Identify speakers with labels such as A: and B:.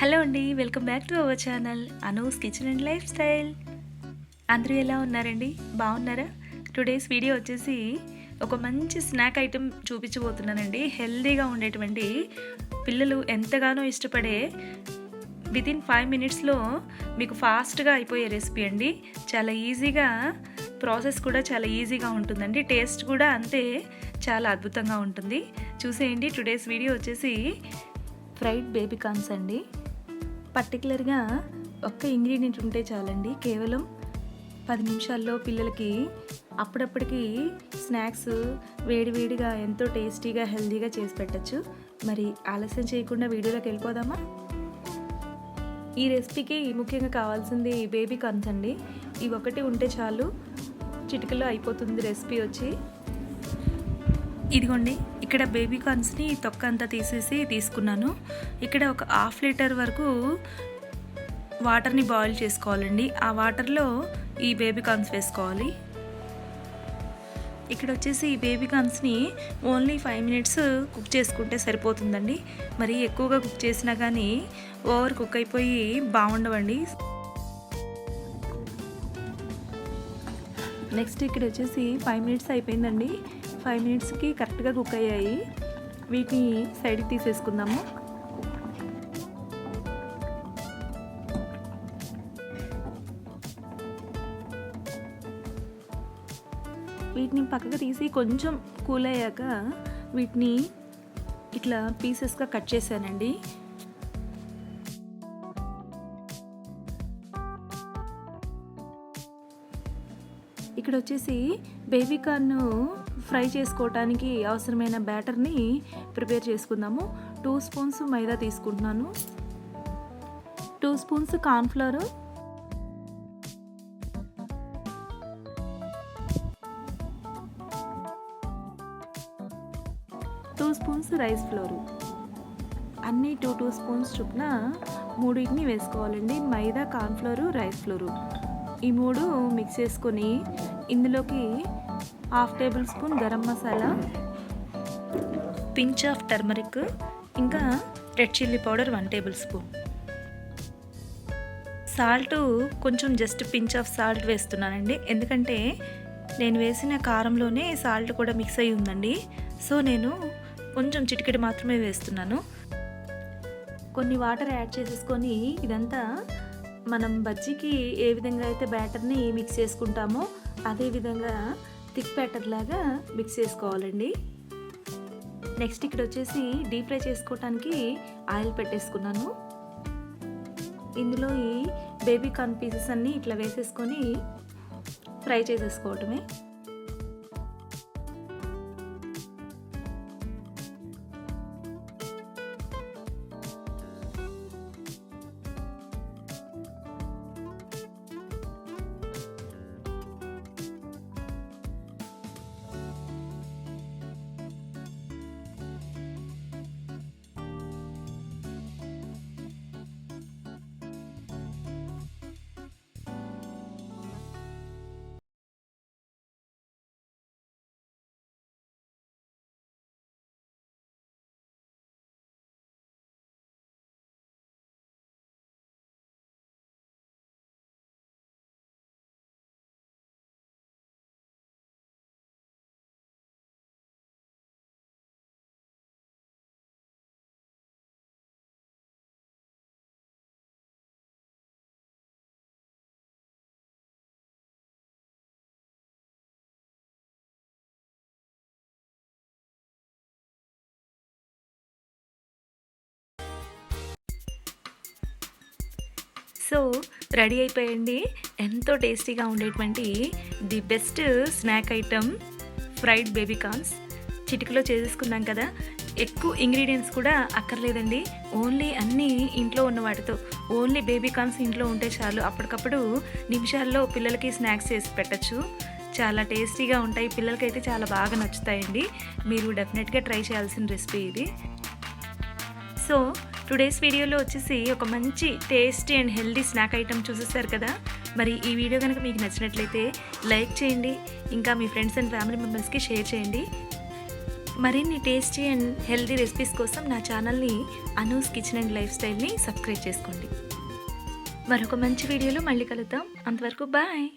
A: Hello అండి welcome back to our channel Anu's kitchen and lifestyle. అందరూ ఎలా ఉన్నారండి? బాగున్నారా? టుడేస్ వీడియో వచ్చేసి ఒక మంచి స్నాక్ ఐటెం చూపించబోతున్నానండి. హెల్తీగా ఉండేటువంటి పిల్లలు ఎంతగానో ఇష్టపడే వితిన్ ఫైవ్ మినిట్స్లో మీకు ఫాస్ట్గా అయిపోయే రెసిపీ అండి. చాలా ఈజీగా ప్రాసెస్ కూడా చాలా ఈజీగా ఉంటుందండి. టేస్ట్ కూడా అంతే చాలా అద్భుతంగా ఉంటుంది. చూసేయండి టుడేస్ వీడియో వచ్చేసి ఫ్రైడ్ బేబీ కార్న్స్ అండి. పర్టికులర్గా ఒక్క ఇంగ్రీడియంట్ ఉంటే చాలండి. కేవలం పది నిమిషాల్లో పిల్లలకి అప్పుడప్పటికి స్నాక్స్ వేడివేడిగా ఎంతో టేస్టీగా హెల్తీగా చేసి పెట్టచ్చు. మరి ఆలస్యం చేయకుండా వీడియోలోకి వెళ్ళిపోదామా? ఈ రెసిపీకి ముఖ్యంగా కావాల్సింది బేబీ కార్న్స్ అండి. ఇవి ఒకటి ఉంటే చాలు చిటికలో అయిపోతుంది రెసిపీ వచ్చి. ఇదిగోండి. ఇక్కడ బేబీ కార్న్స్ని తొక్క అంతా తీసేసి తీసుకున్నాను. ఇక్కడ ఒక హాఫ్ లీటర్ వరకు వాటర్ని బాయిల్ చేసుకోవాలండి. ఆ వాటర్లో ఈ బేబీ కార్న్స్ వేసుకోవాలి. ఇక్కడ వచ్చేసి ఈ బేబీ కార్న్స్ని ఓన్లీ ఫైవ్ మినిట్స్ కుక్ చేసుకుంటే సరిపోతుందండి. మరి ఎక్కువగా కుక్ చేసినా కానీ ఓవర్ కుక్ అయిపోయి బాగుండవండి. నెక్స్ట్ ఇక్కడ వచ్చేసి ఫైవ్ మినిట్స్ అయిపోయిందండి. ఫైవ్ మినిట్స్కి కరెక్ట్గా కుక్ అయ్యాయి. వీటిని సైడ్కి తీసేసుకుందాము. వీటిని పక్కకు తీసి కొంచెం కూల్ అయ్యాక వీటిని ఇట్లా పీసెస్గా కట్ చేశానండి. ఇక్కడ వచ్చేసి బేబీ కార్న్ ఫ్రై చేసుకోవటానికి అవసరమైన బ్యాటర్ని ప్రిపేర్ చేసుకుందాము. టూ స్పూన్స్ మైదా తీసుకుంటున్నాను. Two spoons cornflour two spoons rice flour. అన్నీ టూ టూ స్పూన్స్ చొప్పున మూడింటిని వేసుకోవాలండి. Maida cornflour rice flour. ఈ మూడు మిక్స్ చేసుకొని ఇందులోకి half tablespoon garam masala pinch of turmeric ఇంకా red chilli powder one tablespoon. Salt కొంచెం జస్ట్ పించ్ ఆఫ్ సాల్ట్ వేస్తున్నానండి. ఎందుకంటే నేను వేసిన కారంలోనే సాల్ట్ కూడా మిక్స్ అయి ఉందండి. సో నేను కొంచెం చిటికెడు మాత్రమే వేస్తున్నాను. కొన్ని వాటర్ యాడ్ చేసేసుకొని ఇదంతా మనం బజ్జీకి ఏ విధంగా అయితే బ్యాటర్ని మిక్స్ చేసుకుంటామో అదేవిధంగా థిక్ బ్యాటర్ లాగా మిక్స్ చేసుకోవాలండి. నెక్స్ట్ ఇక్కడ వచ్చేసి డీప్ ఫ్రై చేసుకోవటానికి ఆయిల్ పెట్టేసుకున్నాను. ఇందులో ఈ బేబీ కార్న్ పీసెస్ అన్నీ ఇట్లా వేసేసుకొని ఫ్రై చేసేసుకోవటమే. సో రెడీ అయిపోయండి. ఎంతో టేస్టీగా ఉండేటువంటి the best snack item fried baby corns. చిటికలో చేసేసుకున్నాం కదా. ఎక్కువ ఇంగ్రీడియంట్స్ కూడా అక్కర్లేదండి. ఓన్లీ అన్నీ ఇంట్లో ఉన్న వాటితో. ఓన్లీ బేబీ కార్న్స్ ఇంట్లో ఉంటే చాలు. అప్పటికప్పుడు నిమిషాల్లో పిల్లలకి స్నాక్స్ చేసి పెట్టచ్చు. చాలా టేస్టీగా ఉంటాయి. పిల్లలకైతే చాలా బాగా నచ్చుతాయండి. మీరు డెఫినెట్గా ట్రై చేయాల్సిన రెసిపీ ఇది. సో టుడేస్ వీడియోలో వచ్చేసి ఒక మంచి tasty and healthy snack item చూసేసారు కదా. మరి ఈ వీడియో కనుక మీకు నచ్చినట్లయితే లైక్ చేయండి ఇంకా మీ ఫ్రెండ్స్ అండ్ ఫ్యామిలీ మెంబర్స్కి షేర్ చేయండి. మరిన్ని టేస్టీ అండ్ హెల్దీ రెసిపీస్ కోసం నా ఛానల్ని అనూస్ కిచెన్ అండ్ లైఫ్ స్టైల్ని సబ్స్క్రైబ్ చేసుకోండి. మరొక మంచి వీడియోలో మళ్ళీ కలుద్దాం. అంతవరకు బాయ్